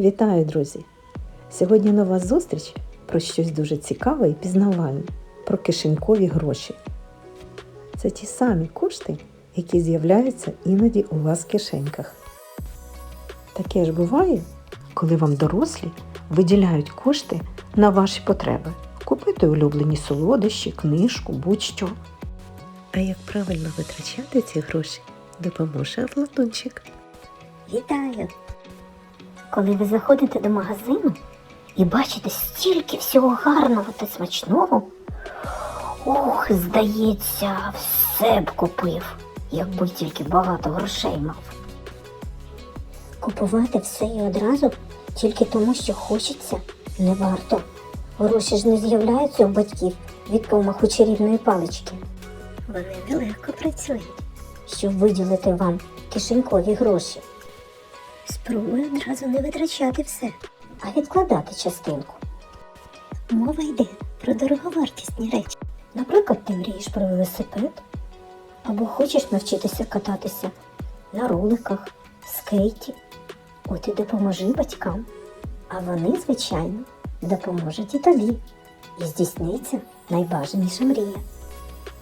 Вітаю, друзі! Сьогодні нова зустріч про щось дуже цікаве і пізнавальне про кишенькові гроші. Це ті самі кошти, які з'являються іноді у вас в кишеньках. Таке ж буває, коли вам дорослі виділяють кошти на ваші потреби. Купити улюблені солодощі, книжку, будь-що. А як правильно витрачати ці гроші, допоможе Платунчик. Вітаю! Коли ви заходите до магазину і бачите стільки всього гарного та смачного, ох, здається, все б купив, якби тільки багато грошей мав. Купувати все і одразу тільки тому, що хочеться, не варто. Гроші ж не з'являються у батьків від помаху чарівної палички. Вони нелегко працюють, щоб виділити вам кишенькові гроші. Спробуй одразу не витрачати все, а відкладати частинку. Мова йде про дороговартісні речі. Наприклад, ти мрієш про велосипед, або хочеш навчитися кататися на роликах, скейті. От і допоможи батькам. А вони, звичайно, допоможуть і тобі. І здійсниться найбажаніша мрія.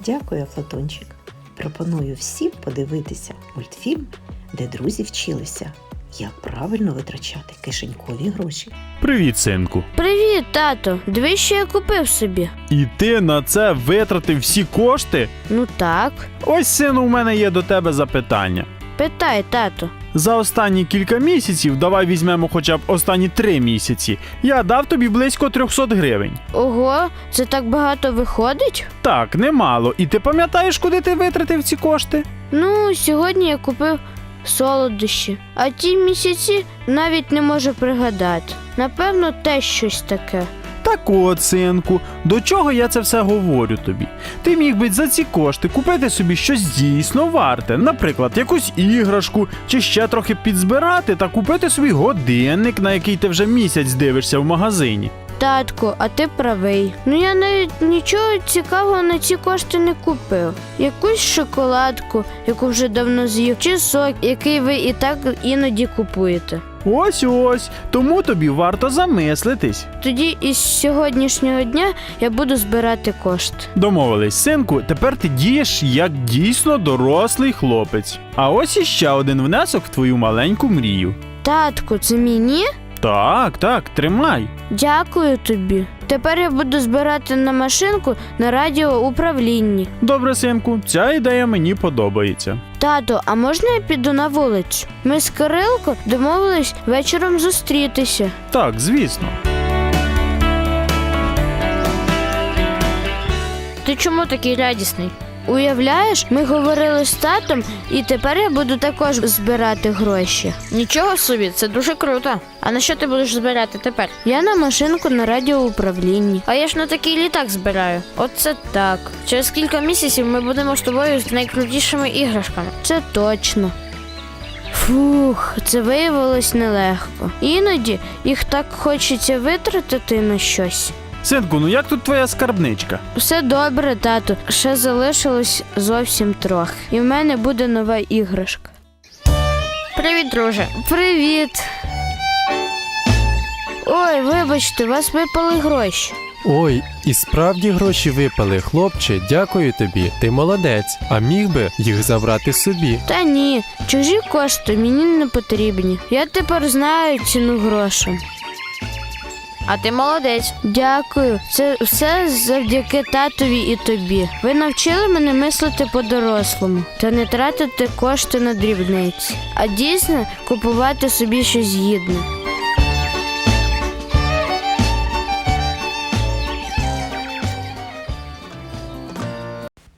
Дякую, Платончик. Пропоную всім подивитися мультфільм, де друзі вчилися, як правильно витрачати кишенькові гроші. Привіт, синку. Привіт, тато. Дивись, що я купив собі. І ти на це витратив всі кошти? Ну так. Ось, сину, у мене є до тебе запитання. Питай, тато. За останні кілька місяців, давай візьмемо хоча б останні три місяці. Я дав тобі близько 300 гривень. Ого, це так багато виходить? Так, немало. І ти пам'ятаєш, куди ти витратив ці кошти? Ну, сьогодні я купив солодощі, а ті місяці навіть не можу пригадати. Напевно, те щось таке. Так от, синку, до чого я це все говорю тобі? Ти міг би за ці кошти купити собі щось дійсно варте, наприклад, якусь іграшку, чи ще трохи підзбирати та купити собі годинник, на який ти вже місяць дивишся в магазині. Татку, а ти правий. Ну я навіть нічого цікавого на ці кошти не купив. Якусь шоколадку, яку вже давно з'їв, чи сок, який ви і так іноді купуєте. Ось ось, тому тобі варто замислитись. Тоді із сьогоднішнього дня я буду збирати кошти. Домовились, синку, тепер ти дієш як дійсно дорослий хлопець. А ось іще один внесок в твою маленьку мрію. Татку, це мені? Так, так, тримай. Дякую тобі. Тепер я буду збирати на машинку на радіоуправлінні. Добре, синку, ця ідея мені подобається. Тато, а можна я піду на вулицю? Ми з Кирилко домовились вечором зустрітися. Так, звісно. Ти чому такий радісний? Уявляєш, ми говорили з татом, і тепер я буду також збирати гроші. Нічого собі, це дуже круто. А на що ти будеш збирати тепер? Я на машинку на радіоуправлінні. А я ж на такий літак збираю. Оце так. Через кілька місяців ми будемо з тобою з найкрутішими іграшками. Це точно. Фух, це виявилось нелегко. Іноді їх так хочеться витратити на щось. Синку, ну як тут твоя скарбничка? Все добре, тату. Ще залишилось зовсім трохи. І в мене буде нова іграшка. Привіт, друже. Привіт. Ой, вибачте, у вас випали гроші. Ой, і справді гроші випали, хлопче, дякую тобі. Ти молодець, а міг би їх забрати собі. Та ні, чужі кошти мені не потрібні. Я тепер знаю ціну грошей. А ти молодець. Дякую. Це все завдяки татові і тобі. Ви навчили мене мислити по-дорослому та не тратити кошти на дрібниці, а дійсно купувати собі щось гідне.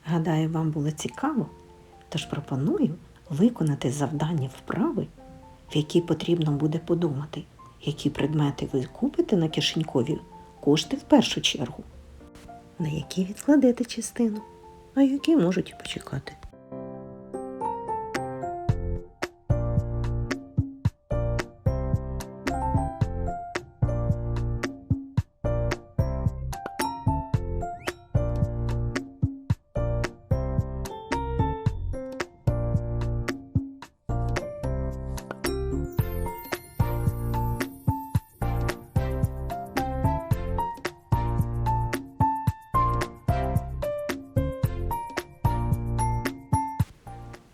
Гадаю, вам було цікаво, тож пропоную виконати завдання вправи, в які потрібно буде подумати, які предмети ви купите на кишенькові кошти в першу чергу, на які відкладете частину, а які можуть і почекати.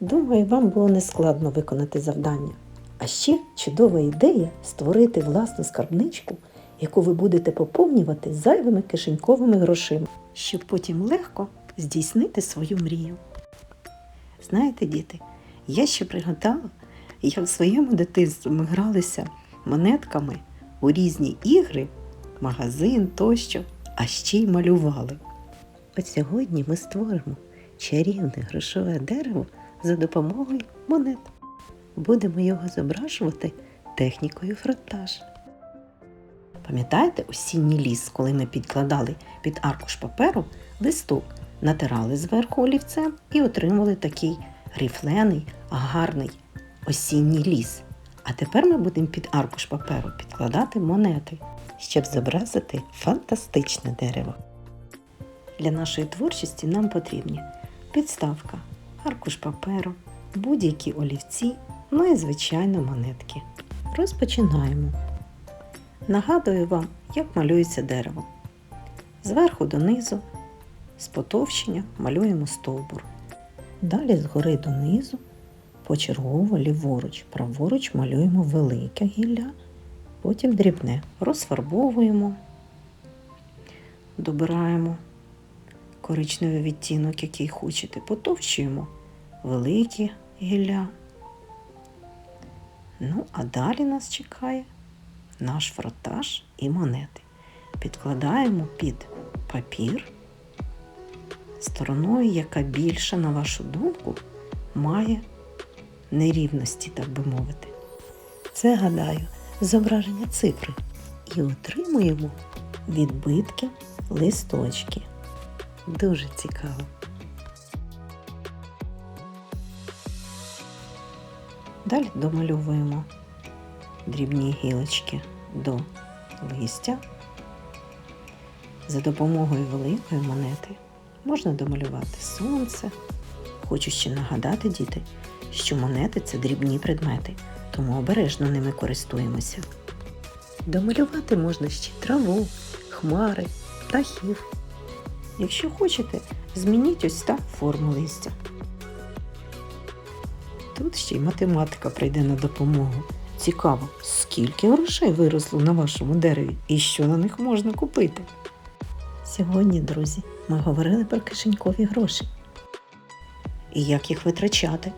Думаю, вам було нескладно виконати завдання. А ще чудова ідея створити власну скарбничку, яку ви будете поповнювати зайвими кишеньковими грошима, щоб потім легко здійснити свою мрію. Знаєте, діти, я ще пригадала, як в своєму дитинстві ми гралися монетками у різні ігри, магазин тощо, а ще й малювали. От сьогодні ми створимо чарівне грошове дерево за допомогою монет. Будемо його зображувати технікою фронтаж. Пам'ятаєте осінній ліс, коли ми підкладали під аркуш паперу листок, натирали зверху олівцем і отримали такий рифлений, гарний осінній ліс. А тепер ми будемо під аркуш паперу підкладати монети, щоб зобразити фантастичне дерево. Для нашої творчості нам потрібні підставка, аркуш паперу, будь-які олівці, ну і звичайно монетки. Розпочинаємо. Нагадую вам, як малюється дерево. Зверху донизу, з потовщення малюємо стовбур. Далі згори донизу, почергово ліворуч, праворуч малюємо велике гілля, потім дрібне. Розфарбовуємо, добираємо коричневий відтінок, який хочете, потовщуємо великі гілля. Ну, а далі нас чекає наш фротаж і монети. Підкладаємо під папір стороною, яка більше, на вашу думку, має нерівності, так би мовити. Це, гадаю, зображення цифри. І отримуємо відбитки листочки. Дуже цікаво. Далі домальовуємо дрібні гілочки до листя. За допомогою великої монети можна домалювати сонце. Хочу ще нагадати, діти, що монети це дрібні предмети, тому обережно ними користуємося. Домалювати можна ще траву, хмари, птахів. Якщо хочете, змініть ось так форму листя. Тут ще й математика прийде на допомогу. Цікаво, скільки грошей виросло на вашому дереві і що на них можна купити. Сьогодні, друзі, ми говорили про кишенькові гроші і як їх витрачати.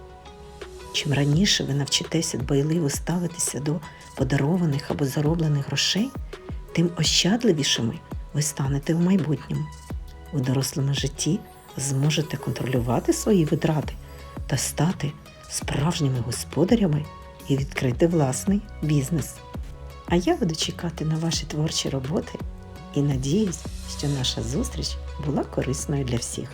Чим раніше ви навчитеся дбайливо ставитися до подарованих або зароблених грошей, тим ощадливішими ви станете в майбутньому. У дорослому житті зможете контролювати свої витрати та стати справжніми господарями і відкрити власний бізнес. А я буду чекати на ваші творчі роботи і надіюсь, що наша зустріч була корисною для всіх.